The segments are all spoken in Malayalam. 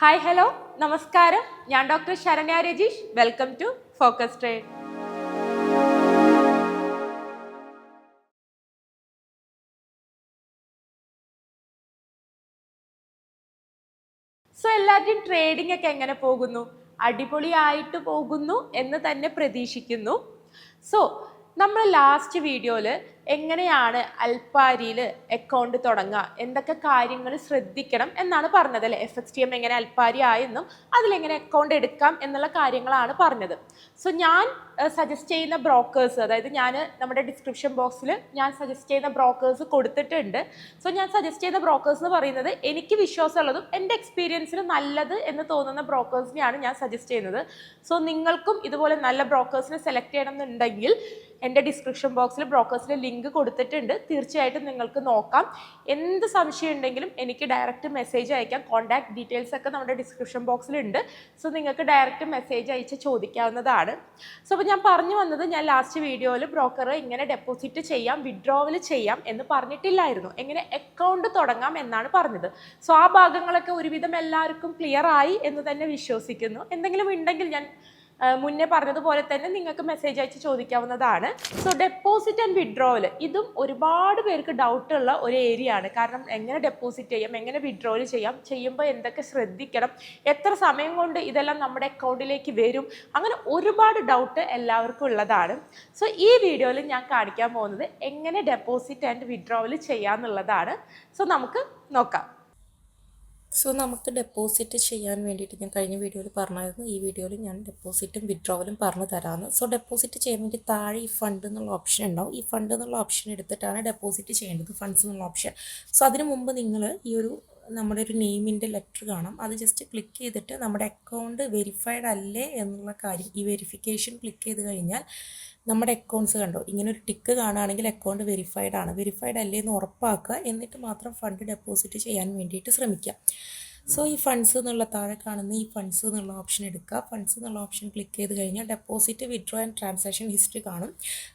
ഹായ് ഹലോ നമസ്കാരം ഞാൻ doctor Saranya Rajeesh. Welcome to Focus Trade so എല്ലാവരുടെയും ട്രേഡിംഗ് ഒക്കെ എങ്ങനെ പോകുന്നു? അടിപൊളിയായിട്ട് പോകുന്നു എന്ന് തന്നെ പ്രതീക്ഷിക്കുന്നു. സോ നമ്മൾ ലാസ്റ്റ് വീഡിയോയിൽ എങ്ങനെയാണ് അൽപ്പാരിയിൽ അക്കൗണ്ട് തുടങ്ങുക? എന്തൊക്കെ കാര്യങ്ങൾ ശ്രദ്ധിക്കണം എന്നാണ് പറഞ്ഞത് അല്ലേ? എഫ് എക്സ് ടി എം എങ്ങനെ അൽപ്പാരി ആയെന്നും അതിലെങ്ങനെ അക്കൗണ്ട് എടുക്കാം എന്നുള്ള കാര്യങ്ങളാണ് പറഞ്ഞത്. സോ ഞാൻ സജസ്റ്റ് ചെയ്യുന്ന ബ്രോക്കേഴ്സ് അതായത് ഞാൻ നമ്മുടെ ഡിസ്ക്രിപ്ഷൻ ബോക്സിൽ ഞാൻ സജസ്റ്റ് ചെയ്യുന്ന ബ്രോക്കേഴ്സ് കൊടുത്തിട്ടുണ്ട്. സോ ഞാൻ സജസ്റ്റ് ചെയ്യുന്ന ബ്രോക്കേഴ്സ് എന്ന് പറയുന്നത് എനിക്ക് വിശ്വാസമുള്ളതും എന്റെ എക്സ്പീരിയൻസിന് നല്ലത് എന്ന് തോന്നുന്ന ബ്രോക്കേഴ്സിനെയാണ് ഞാൻ സജസ്റ്റ് ചെയ്യുന്നത്. സോ നിങ്ങൾക്കും ഇതുപോലെ നല്ല ബ്രോക്കേഴ്സിനെ സെലക്ട് ചെയ്യണമെന്നുണ്ടെങ്കിൽ എന്റെ ഡിസ്ക്രിപ്ഷൻ ബോക്സിൽ ബ്രോക്കേഴ്സിന്റെ ലിങ്ക് കൊടുത്തിട്ടുണ്ട്. തീർച്ചയായിട്ടും നിങ്ങൾക്ക് നോക്കാം. എന്ത് സംശയം ഉണ്ടെങ്കിലും എനിക്ക് ഡയറക്റ്റ് മെസ്സേജ് അയക്കാം. കോൺടാക്ട് ഡീറ്റെയിൽസ് ഒക്കെ നമ്മുടെ ഡിസ്ക്രിപ്ഷൻ ബോക്സിലുണ്ട് സോ നിങ്ങൾക്ക് ഡയറക്റ്റ് മെസ്സേജ് അയച്ച് ചോദിക്കാവുന്നതാണ്. സോ അപ്പോൾ ഞാൻ പറഞ്ഞു വന്നത് ഞാൻ ലാസ്റ്റ് വീഡിയോയിൽ ബ്രോക്കർ ഇങ്ങനെ ഡെപ്പോസിറ്റ് ചെയ്യാം വിഡ്രോവൽ ചെയ്യാം എന്ന് പറഞ്ഞിട്ടില്ലായിരുന്നു. എങ്ങനെ അക്കൗണ്ട് തുടങ്ങാം എന്നാണ് പറഞ്ഞത്. സോ ആ ഭാഗങ്ങളൊക്കെ ഒരുവിധം എല്ലാവർക്കും ക്ലിയർ ആയി എന്ന് തന്നെ വിശ്വസിക്കുന്നു. എന്തെങ്കിലും ഉണ്ടെങ്കിൽ ഞാൻ മുന്നേ പറഞ്ഞതുപോലെ തന്നെ നിങ്ങൾക്ക് മെസ്സേജ് അയച്ച് ചോദിക്കാവുന്നതാണ്. സോ ഡെപ്പോസിറ്റ് ആൻഡ് വിഡ്രോവൽ ഇതും ഒരുപാട് പേർക്ക് ഡൗട്ട് ഉള്ള ഒരു ഏരിയ ആണ്. കാരണം എങ്ങനെ ഡെപ്പോസിറ്റ് ചെയ്യാം എങ്ങനെ വിഡ്രോവൽ ചെയ്യാം ചെയ്യുമ്പോൾ എന്തൊക്കെ ശ്രദ്ധിക്കണം എത്ര സമയം കൊണ്ട് ഇതെല്ലാം നമ്മുടെ അക്കൗണ്ടിലേക്ക് വരും അങ്ങനെ ഒരുപാട് ഡൗട്ട് എല്ലാവർക്കും ഉള്ളതാണ്. സോ ഈ വീഡിയോയിൽ ഞാൻ കാണിക്കാൻ പോകുന്നത് എങ്ങനെ ഡെപ്പോസിറ്റ് ആൻഡ് വിഡ്രോവൽ ചെയ്യാമെന്നുള്ളതാണ് സോ നമുക്ക് നോക്കാം. സോ നമുക്ക് ഡെപ്പോസിറ്റ് ചെയ്യാൻ വേണ്ടിയിട്ട് ഞാൻ കഴിഞ്ഞ വീഡിയോയിൽ പറഞ്ഞായിരുന്നു. ഈ വീഡിയോയിൽ ഞാൻ ഡെപ്പോസിറ്റും വിഡ്രോവലും പറഞ്ഞു തരാമെന്ന് സോ ഡെപ്പോസിറ്റ് ചെയ്യാൻ വേണ്ടി താഴെ ഈ ഫണ്ട് എന്നുള്ള ഓപ്ഷൻ ഉണ്ടാവും. ഈ ഫണ്ട് എന്നുള്ള ഓപ്ഷൻ എടുത്തിട്ടാണ് ഡെപ്പോസിറ്റ് ചെയ്യേണ്ടത് ഫണ്ട്സ് എന്നുള്ള ഓപ്ഷൻ സോ അതിന് മുമ്പ് നിങ്ങൾ ഈ ഒരു നമ്മുടെ ഒരു നെയിമിന്റെ ലെറ്റർ കാണാം. അത് ജസ്റ്റ് ക്ലിക്ക് ചെയ്തിട്ട് നമ്മുടെ അക്കൗണ്ട് വെരിഫൈഡ് അല്ലേ എന്നുള്ള കാര്യം ഈ വെരിഫിക്കേഷൻ ക്ലിക്ക് ചെയ്ത് കഴിഞ്ഞാൽ നമ്മുടെ അക്കൗണ്ട്സ് കണ്ടോ? ഇങ്ങനെ ഒരു ടിക്ക് കാണുകയാണെങ്കിൽ അക്കൗണ്ട് വെരിഫൈഡ് ആണ്. വെരിഫൈഡ് അല്ലേ എന്ന് ഉറപ്പാക്കുക. എന്നിട്ട് മാത്രം ഫണ്ട് ഡെപ്പോസിറ്റ് ചെയ്യാൻ വേണ്ടിയിട്ട് ശ്രമിക്കുക. സോ ഈ ഫണ്ട്സ് എന്നുള്ള താഴെ കാണുന്ന ഈ ഫണ്ട്സ് എന്നുള്ള ഓപ്ഷൻ എടുക്കുക. ഫണ്ട്സ് എന്നുള്ള ഓപ്ഷൻ ക്ലിക്ക് ചെയ്ത് കഴിഞ്ഞാൽ deposit withdraw and transaction history കാണും.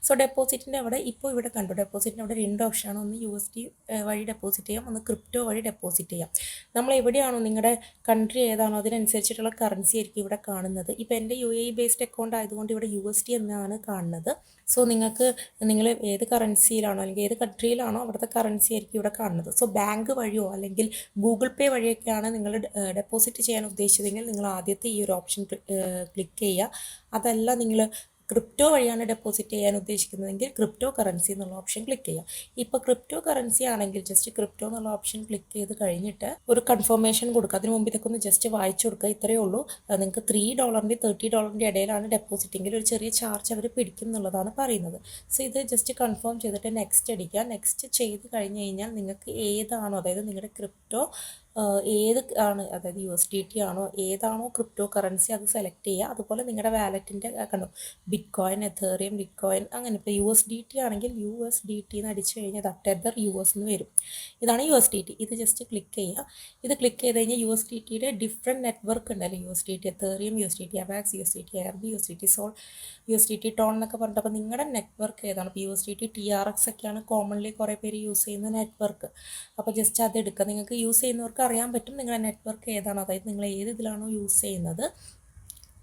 സോ ഡെപ്പോസിറ്റിന്റെ അവിടെ ഇപ്പോൾ ഇവിടെ കണ്ടു. ഡെപ്പോസിറ്റിന്റെ അവിടെ രണ്ട് ഓപ്ഷനാണ് ഒന്ന് യു എസ് ഡി വഴി ഡെപ്പോസിറ്റ് ചെയ്യാം. ഒന്ന് ക്രിപ്റ്റോ വഴി ഡെപ്പോസിറ്റ് ചെയ്യാം. നമ്മൾ എവിടെയാണോ നിങ്ങളുടെ കൺട്രി ഏതാണോ അതിനനുസരിച്ചിട്ടുള്ള കറൻസി ആയിരിക്കും ഇവിടെ കാണുന്നത്. ഇപ്പോൾ എന്റെ യു എ ബേസ്ഡ് അക്കൗണ്ട് ആയതുകൊണ്ട് ഇവിടെ യു എസ് ഡി എന്നാണ് കാണുന്നത്. സോ നിങ്ങൾക്ക് നിങ്ങൾ ഏത് കറൻസിയിലാണോ അല്ലെങ്കിൽ ഏത് കൺട്രിയിലാണോ അവിടുത്തെ കറൻസി ആയിരിക്കും ഇവിടെ കാണുന്നത്. സോ ബാങ്ക് വഴിയോ അല്ലെങ്കിൽ ഗൂഗിൾ പേ വഴിയൊക്കെയാണ് നിങ്ങൾ ഡെപ്പോസിറ്റ് ചെയ്യാൻ ഉദ്ദേശിച്ചതെങ്കിൽ നിങ്ങൾ ആദ്യത്തെ ഈ ഒരു ഓപ്ഷൻ ക്ലിക്ക് ചെയ്യുക. അതല്ല നിങ്ങൾ ക്രിപ്റ്റോ വഴിയാണ് ഡെപ്പോസിറ്റ് ചെയ്യാൻ ഉദ്ദേശിക്കുന്നതെങ്കിൽ ക്രിപ്റ്റോ കറൻസി എന്നുള്ള ഓപ്ഷൻ ക്ലിക്ക് ചെയ്യുക. ഇപ്പോൾ ക്രിപ്റ്റോ കറൻസി ആണെങ്കിൽ ജസ്റ്റ് ക്രിപ്റ്റോ എന്നുള്ള ഓപ്ഷൻ ക്ലിക്ക് ചെയ്ത് കഴിഞ്ഞിട്ട് ഒരു കൺഫർമേഷൻ കൊടുക്കുക. അതിന് മുമ്പ് ഇതൊക്കെ ഒന്ന് ജസ്റ്റ് വായിച്ചു കൊടുക്കുക. ഇത്രയേ ഉള്ളൂ. നിങ്ങൾക്ക് ത്രീ ഡോളറിന്റെ തേർട്ടി ഡോളറിന്റെ ഇടയിലാണ് ഡെപ്പോസിറ്റ് എങ്കിൽ ഒരു ചെറിയ ചാർജ് അവർ പിടിക്കും എന്നുള്ളതാണ് പറയുന്നത്. സോ ഇത് ജസ്റ്റ് കൺഫേം ചെയ്തിട്ട് നെക്സ്റ്റ് അടിക്കുക. നെക്സ്റ്റ് ചെയ്ത് കഴിഞ്ഞ് കഴിഞ്ഞാൽ നിങ്ങൾക്ക് ഏതാണോ അതായത് നിങ്ങളുടെ ക്രിപ്റ്റോ ഏത് ആണ് അതായത് യു എസ് ഡി ടി ആണോ ഏതാണോ ക്രിപ്റ്റോ കറൻസി അത് സെലക്ട് ചെയ്യുക അതുപോലെ നിങ്ങളുടെ വാലറ്റിന്റെ കണ്ടോ bitcoin Ethereum bitcoin അങ്ങനെ ഇപ്പോൾ യു എസ് ഡി ടി ആണെങ്കിൽ യു എസ് ഡി ടി എന്ന് അടിച്ചു കഴിഞ്ഞാൽ ദട്ട് എതർ യു എസ് എന്ന് വരും ഇതാണ് യു എസ് ഡി ടി ഇത് ജസ്റ്റ് ക്ലിക്ക് ചെയ്യുക ഇത് ക്ലിക്ക് ചെയ്ത് കഴിഞ്ഞാൽ യു എസ് ഡി ടിയുടെ ഡിഫറെന്റ് നെറ്റ്വർക്ക് ഉണ്ടല്ലോ U S D T Ethereum U S D T Avax U S D T air B U S D T Sol U S D T Tron എന്നൊക്കെ പറഞ്ഞിട്ട് അപ്പോൾ നിങ്ങളുടെ നെറ്റ്വർക്ക് ഏതാണ് ഇപ്പോൾ U S D T T R X ഒക്കെയാണ് കോമൺലി കുറേ പേര് യൂസ് ചെയ്യുന്ന നെറ്റ്വർക്ക് അപ്പോൾ ജസ്റ്റ് അത് എടുക്കുക നിങ്ങൾക്ക് യൂസ് ചെയ്യുന്നവർക്ക് അറിയാൻ പറ്റും നിങ്ങളുടെ നെറ്റ്വർക്ക് ഏതാണ് അതായത് നിങ്ങൾ ഏത് ഇതിലാണോ യൂസ് ചെയ്യുന്നത്.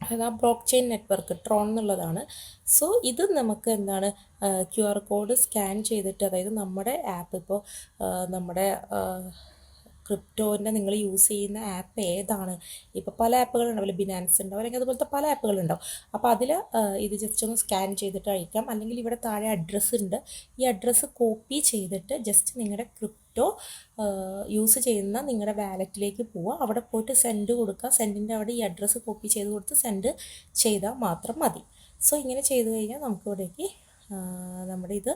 അതായത് ആ ബ്ലോക്ക് ചെയിൻ നെറ്റ്വർക്ക് ട്രോൺ എന്നുള്ളതാണ്. സോ ഇത് നമുക്ക് എന്താണ് ക്യു ആർ കോഡ് സ്കാൻ ചെയ്തിട്ട് അതായത് നമ്മുടെ ആപ്പ് ഇപ്പോൾ നമ്മുടെ ക്രിപ്റ്റോന്റെ നിങ്ങൾ യൂസ് ചെയ്യുന്ന ആപ്പ് ഏതാണ്? ഇപ്പോൾ പല ആപ്പുകളുണ്ടാവില്ല ബിനാൻസ് ഉണ്ടാവും അല്ലെങ്കിൽ അതുപോലത്തെ പല ആപ്പുകളുണ്ടാവും അപ്പോൾ അതിൽ ഇത് ജസ്റ്റ് ഒന്ന് സ്കാൻ ചെയ്തിട്ട് അയക്കാം. അല്ലെങ്കിൽ ഇവിടെ താഴെ അഡ്രസ്സ് ഉണ്ട്. ഈ അഡ്രസ്സ് കോപ്പി ചെയ്തിട്ട് ജസ്റ്റ് നിങ്ങളുടെ ക്രിപ്റ്റോ യൂസ് ചെയ്യുന്ന നിങ്ങളുടെ വാലറ്റിലേക്ക് പോവുക. അവിടെ പോയിട്ട് സെൻഡ് കൊടുക്കുക. സെൻഡിന്റെ അവിടെ ഈ അഡ്രസ്സ് കോപ്പി ചെയ്ത് കൊടുത്ത് സെൻഡ് ചെയ്താൽ മാത്രം മതി. സോ ഇങ്ങനെ ചെയ്ത് കഴിഞ്ഞാൽ നമുക്ക് ഇവിടേക്ക് നമ്മുടെ ഇത്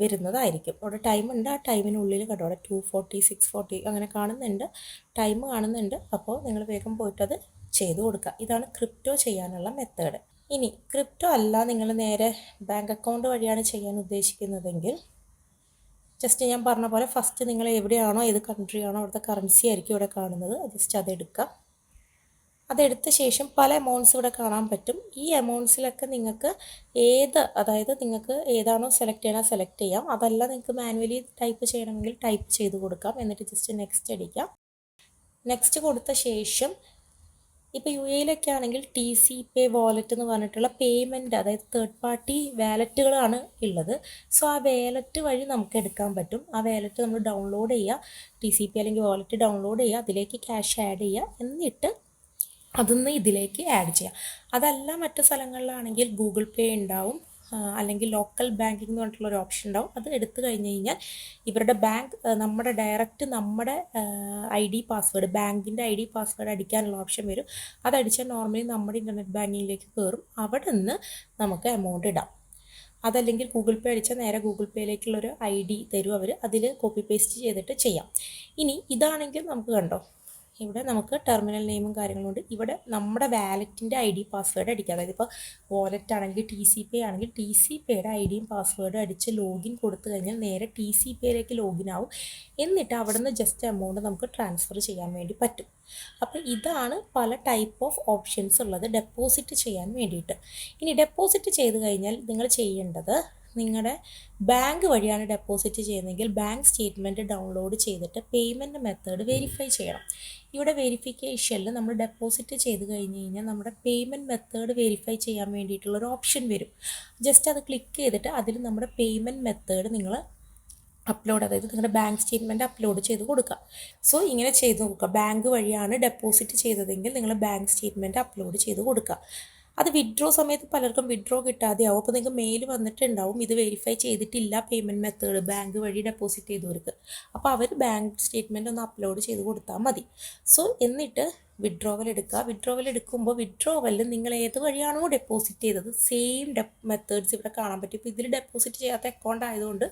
വരുന്നതായിരിക്കും. അവിടെ ഉണ്ട്. ആ ടൈമിനുള്ളിൽ കേട്ടോ അവിടെ ടു ഫോർട്ടി സിക്സ് ഫോർട്ടി അങ്ങനെ കാണുന്നുണ്ട്. ടൈം കാണുന്നുണ്ട്. അപ്പോൾ നിങ്ങൾ വേഗം പോയിട്ടത് ചെയ്തു കൊടുക്കുക. ഇതാണ് ക്രിപ്റ്റോ ചെയ്യാനുള്ള മെത്തേഡ് ഇനി ക്രിപ്റ്റോ അല്ല നിങ്ങൾ നേരെ ബാങ്ക് അക്കൗണ്ട് വഴിയാണ് ചെയ്യാൻ ഉദ്ദേശിക്കുന്നതെങ്കിൽ ജസ്റ്റ് ഞാൻ പറഞ്ഞ പോലെ ഫസ്റ്റ് നിങ്ങൾ എവിടെയാണോ ഏത് കൺട്രിയാണോ അവിടുത്തെ കറൻസി ആയിരിക്കും ഇവിടെ കാണുന്നത്. ജസ്റ്റ് അതെടുക്കുക അതെടുത്ത ശേഷം പല എമൗണ്ട്സ് ഇവിടെ കാണാൻ പറ്റും. ഈ എമൗണ്ട്സിലൊക്കെ നിങ്ങൾക്ക് ഏത് അതായത് നിങ്ങൾക്ക് ഏതാണോ സെലക്ട് ചെയ്യണം സെലക്ട് ചെയ്യാം. അതല്ല നിങ്ങൾക്ക് മാനുവലി ടൈപ്പ് ചെയ്യണമെങ്കിൽ ടൈപ്പ് ചെയ്ത് കൊടുക്കാം. എന്നിട്ട് ജസ്റ്റ് നെക്സ്റ്റ് അടിക്കാം. നെക്സ്റ്റ് കൊടുത്ത ശേഷം ഇപ്പോൾ യു എയിലൊക്കെ ആണെങ്കിൽ ടി സി പേ വാലറ്റ് എന്ന് പറഞ്ഞിട്ടുള്ള പേയ്മെന്റ് അതായത് തേർഡ് പാർട്ടി വാലറ്റുകളാണ് ഉള്ളത്. സോ ആ വാലറ്റ് വഴി നമുക്ക് എടുക്കാൻ പറ്റും. ആ വാലറ്റ് നമ്മൾ ഡൗൺലോഡ് ചെയ്യുക. ടി സി പി അല്ലെങ്കിൽ വാലറ്റ് ഡൗൺലോഡ് ചെയ്യുക. അതിലേക്ക് ക്യാഷ് ആഡ് ചെയ്യുക. എന്നിട്ട് അതൊന്ന് ഇതിലേക്ക് ആഡ് ചെയ്യാം. അതല്ല മറ്റു സ്ഥലങ്ങളിലാണെങ്കിൽ ഗൂഗിൾ പേ ഉണ്ടാവും അല്ലെങ്കിൽ ലോക്കൽ ബാങ്കിങ് എന്ന് പറഞ്ഞിട്ടുള്ള ഒരു ഓപ്ഷൻ ഉണ്ടാവും. അത് എടുത്തു കഴിഞ്ഞ് കഴിഞ്ഞാൽ ഇവരുടെ ബാങ്ക് നമ്മുടെ ഡയറക്റ്റ് നമ്മുടെ ഐ ഡി പാസ്വേഡ് ബാങ്കിന്റെ ഐ ഡി പാസ്വേഡ് അടിക്കാനുള്ള ഓപ്ഷൻ വരും. അതടിച്ചാൽ നോർമലി നമ്മുടെ ഇന്റർനെറ്റ് ബാങ്കിങ്ങിലേക്ക് കയറും അവിടെ നിന്ന് നമുക്ക് എമൗണ്ട് ഇടാം. അതല്ലെങ്കിൽ ഗൂഗിൾ പേ അടിച്ചാൽ നേരെ ഗൂഗിൾ പേയിലേക്കുള്ളൊരു ഐ ഡി തരും അവർ അതിൽ കോപ്പി പേസ്റ്റ് ചെയ്തിട്ട് ചെയ്യാം. ഇനി ഇതാണെങ്കിൽ നമുക്ക് കണ്ടോ? ഇവിടെ നമുക്ക് ടെർമിനൽ നെയിമും കാര്യങ്ങളും ഉണ്ട്. ഇവിടെ നമ്മുടെ വാലറ്റിന്റെ ഐ ഡി പാസ്വേഡ് അടിക്കുക. അതായത് ഇപ്പോൾ വാലറ്റ് ആണെങ്കിൽ ടി സി പേ ആണെങ്കിൽ ടി സി പേയുടെ ഐ ഡിയും പാസ്വേഡും അടിച്ച് ലോഗിൻ കൊടുത്തു കഴിഞ്ഞാൽ നേരെ ടി സി പേയിലേക്ക് ലോഗിൻ ആവും. എന്നിട്ട് അവിടെ നിന്ന് ജസ്റ്റ് എമൗണ്ട് നമുക്ക് ട്രാൻസ്ഫർ ചെയ്യാൻ വേണ്ടി പറ്റും. അപ്പോൾ ഇതാണ് പല ടൈപ്പ് ഓഫ് ഓപ്ഷൻസ് ഉള്ളത് ഡെപ്പോസിറ്റ് ചെയ്യാൻ വേണ്ടിയിട്ട്. ഇനി ഡെപ്പോസിറ്റ് ചെയ്ത് കഴിഞ്ഞാൽ നിങ്ങൾ ചെയ്യേണ്ടത് നിങ്ങളുടെ ബാങ്ക് വഴിയാണ് ഡെപ്പോസിറ്റ് ചെയ്യുന്നതെങ്കിൽ ബാങ്ക് സ്റ്റേറ്റ്മെന്റ് ഡൗൺലോഡ് ചെയ്തിട്ട് പേയ്മെന്റ് മെത്തേഡ് വെരിഫൈ ചെയ്യണം. ഇവിടെ വെരിഫിക്കേഷനിൽ നമ്മൾ ഡെപ്പോസിറ്റ് ചെയ്ത് കഴിഞ്ഞ് കഴിഞ്ഞാൽ നമ്മുടെ പേയ്മെന്റ് മെത്തേഡ് വെരിഫൈ ചെയ്യാൻ വേണ്ടിയിട്ടുള്ള ഒരു ഓപ്ഷൻ വരും. ജസ്റ്റ് അത് ക്ലിക്ക് ചെയ്തിട്ട് അതിൽ നമ്മുടെ പേയ്മെന്റ് മെത്തേഡ് നിങ്ങൾ അപ്ലോഡ് അതായത് നിങ്ങളുടെ ബാങ്ക് സ്റ്റേറ്റ്മെന്റ് അപ്ലോഡ് ചെയ്ത് കൊടുക്കുക സോ ഇങ്ങനെ ചെയ്ത് നോക്കുക. ബാങ്ക് വഴിയാണ് ഡെപ്പോസിറ്റ് ചെയ്തതെങ്കിൽ നിങ്ങൾ ബാങ്ക് സ്റ്റേറ്റ്മെന്റ് അപ്ലോഡ് ചെയ്ത് കൊടുക്കുക അത് വിഡ്രോ സമയത്ത് പലർക്കും വിഡ്രോ കിട്ടാതെയാവും അപ്പോൾ നിങ്ങൾക്ക് മെയിൽ വന്നിട്ടുണ്ടാവും. ഇത് വെരിഫൈ ചെയ്തിട്ടില്ല പേയ്മെന്റ് മെത്തേഡ് ബാങ്ക് വഴി ഡെപ്പോസിറ്റ് ചെയ്തവർക്ക്. അപ്പോൾ അവർ ബാങ്ക് സ്റ്റേറ്റ്മെന്റ് ഒന്ന് അപ്ലോഡ് ചെയ്ത് കൊടുത്താൽ മതി. സോ എന്നിട്ട് വിഡ്രോവൽ എടുക്കുക. വിഡ്രോവൽ എടുക്കുമ്പോൾ വിഡ്രോവലിൽ നിങ്ങൾ ഏത് വഴിയാണോ ഡെപ്പോസിറ്റ് ചെയ്തത് സെയിം ഡെ മെത്തേഡ്സ് ഇവിടെ കാണാൻ പറ്റും. ഇപ്പോൾ ഇതിൽ ഡെപ്പോസിറ്റ് ചെയ്യാത്ത അക്കൗണ്ട് ആയതുകൊണ്ട്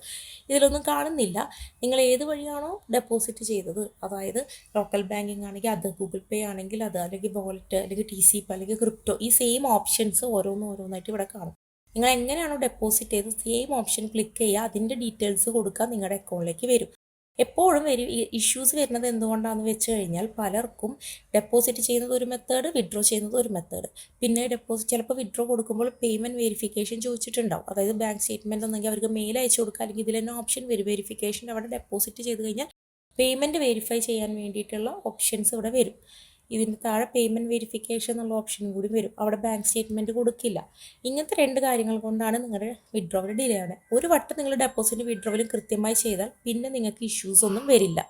ഇതിലൊന്നും കാണുന്നില്ല. നിങ്ങൾ ഏത് വഴിയാണോ ഡെപ്പോസിറ്റ് ചെയ്തത്. അതായത് ലോക്കൽ ബാങ്കിങ് ആണെങ്കിൽ അത് ഗൂഗിൾ പേ ആണെങ്കിൽ അത് അല്ലെങ്കിൽ വാലറ്റ് അല്ലെങ്കിൽ ടി സി അല്ലെങ്കിൽ ക്രിപ്റ്റോ ഈ സെയിം ഓപ്ഷൻസ് ഓരോന്നും ഓരോന്നായിട്ട് ഇവിടെ കാണും. നിങ്ങൾ എങ്ങനെയാണോ ഡെപ്പോസിറ്റ് ചെയ്തത് സെയിം ഓപ്ഷൻ ക്ലിക്ക് ചെയ്യുക അതിന്റെ ഡീറ്റെയിൽസ് കൊടുക്കുക നിങ്ങളുടെ അക്കൗണ്ടിലേക്ക് വരും. എപ്പോഴും വരും. ഇഷ്യൂസ് വരുന്നത് എന്തുകൊണ്ടാണെന്ന് വെച്ച് കഴിഞ്ഞാൽ പലർക്കും ഡെപ്പോസിറ്റ് ചെയ്യുന്നത് ഒരു മെത്തേഡ് വിഡ്രോ ചെയ്യുന്നത് ഒരു മെത്തേഡ് പിന്നെ ഡെപ്പോസിറ്റ് ചിലപ്പോൾ വിഡ്രോ കൊടുക്കുമ്പോൾ പേയ്മെന്റ് വെരിഫിക്കേഷൻ ചോദിച്ചിട്ടുണ്ടാവും. അതായത് ബാങ്ക് സ്റ്റേറ്റ്മെന്റ് ഒന്നെങ്കിൽ അവർക്ക് മെയിൽ അയച്ചു കൊടുക്കുക. അല്ലെങ്കിൽ ഇതിൽ തന്നെ ഓപ്ഷൻ വരും. വെരിഫിക്കേഷൻ അവിടെ ഡെപ്പോസിറ്റ് ചെയ്ത് കഴിഞ്ഞാൽ പേയ്മെന്റ് വെരിഫൈ ചെയ്യാൻ വേണ്ടിയിട്ടുള്ള ഓപ്ഷൻസ് ഇവിടെ വരും. ഇതിന് താഴെ പേയ്മെന്റ് വെരിഫിക്കേഷൻ എന്നുള്ള ഓപ്ഷനും കൂടി വരും. അവിടെ ബാങ്ക് സ്റ്റേറ്റ്മെന്റ് കൊടുക്കില്ല. ഇങ്ങനത്തെ രണ്ട് കാര്യങ്ങൾ കൊണ്ടാണ് നിങ്ങളുടെ വിഡ്രോവൽ ഡിലേ ആണ് ഒരു വട്ടം നിങ്ങൾ ഡെപ്പോസിറ്റ് വിഡ്രോവലും കൃത്യമായി ചെയ്താൽ പിന്നെ നിങ്ങൾക്ക് ഇഷ്യൂസ് ഒന്നും വരില്ല.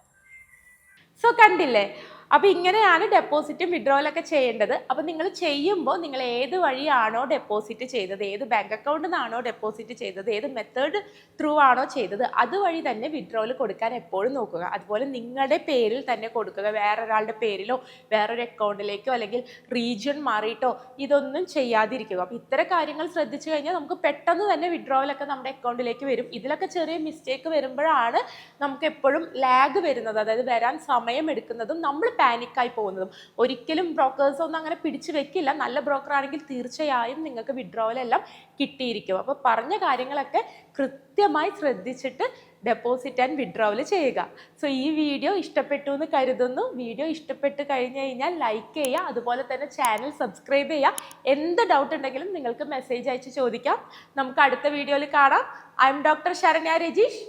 സോ കണ്ടില്ലേ? അപ്പോൾ ഇങ്ങനെയാണ് ഡെപ്പോസിറ്റും വിഡ്രോലൊക്കെ ചെയ്യേണ്ടത്. അപ്പോൾ നിങ്ങൾ ചെയ്യുമ്പോൾ നിങ്ങൾ ഏത് വഴിയാണോ ഡെപ്പോസിറ്റ് ചെയ്തത് ഏത് ബാങ്ക് അക്കൗണ്ടിൽ നിന്നാണോ ഡെപ്പോസിറ്റ് ചെയ്തത് ഏത് മെത്തേഡ് ത്രൂ ആണോ ചെയ്തത് അതുവഴി തന്നെ വിഡ്രോൽ കൊടുക്കാൻ എപ്പോഴും നോക്കുക. അതുപോലെ നിങ്ങളുടെ പേരിൽ തന്നെ കൊടുക്കുക. വേറൊരാളുടെ പേരിലോ വേറൊരു അക്കൗണ്ടിലേക്കോ അല്ലെങ്കിൽ റീജിയൺ മാറിയിട്ടോ ഇതൊന്നും ചെയ്യാതിരിക്കുക. അപ്പോൾ ഇത്തരം കാര്യങ്ങൾ ശ്രദ്ധിച്ചു കഴിഞ്ഞാൽ നമുക്ക് പെട്ടെന്ന് തന്നെ വിഡ്രോവലൊക്കെ നമ്മുടെ അക്കൗണ്ടിലേക്ക് വരും. ഇതിലൊക്കെ ചെറിയ മിസ്റ്റേക്ക് വരുമ്പോഴാണ് നമുക്ക് എപ്പോഴും ലാഗ് വരുന്നത്. അതായത് വരാൻ സമയം എടുക്കുന്നതും നമ്മൾ പാനിക്കായി പോകുന്നതും. ഒരിക്കലും ബ്രോക്കേഴ്സ് ഒന്നും അങ്ങനെ പിടിച്ചു വെക്കില്ല. നല്ല ബ്രോക്കർ ആണെങ്കിൽ തീർച്ചയായും നിങ്ങൾക്ക് വിഡ്രോവൽ എല്ലാം കിട്ടിയിരിക്കും. അപ്പോൾ പറഞ്ഞ കാര്യങ്ങളൊക്കെ കൃത്യമായി ശ്രദ്ധിച്ചിട്ട് ഡെപ്പോസിറ്റ് ആൻഡ് വിഡ്രോവൽ ചെയ്യുക. സോ ഈ വീഡിയോ ഇഷ്ടപ്പെട്ടു എന്ന് കരുതുന്നു. വീഡിയോ ഇഷ്ടപ്പെട്ട് കഴിഞ്ഞു കഴിഞ്ഞാൽ ലൈക്ക് ചെയ്യുക. അതുപോലെ തന്നെ ചാനൽ സബ്സ്ക്രൈബ് ചെയ്യുക. എന്ത് ഡൗട്ട് ഉണ്ടെങ്കിലും നിങ്ങൾക്ക് മെസ്സേജ് അയച്ച് ചോദിക്കാം. നമുക്ക് അടുത്ത വീഡിയോയിൽ കാണാം. I am doctor Saranya Rajeesh.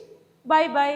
Bye bye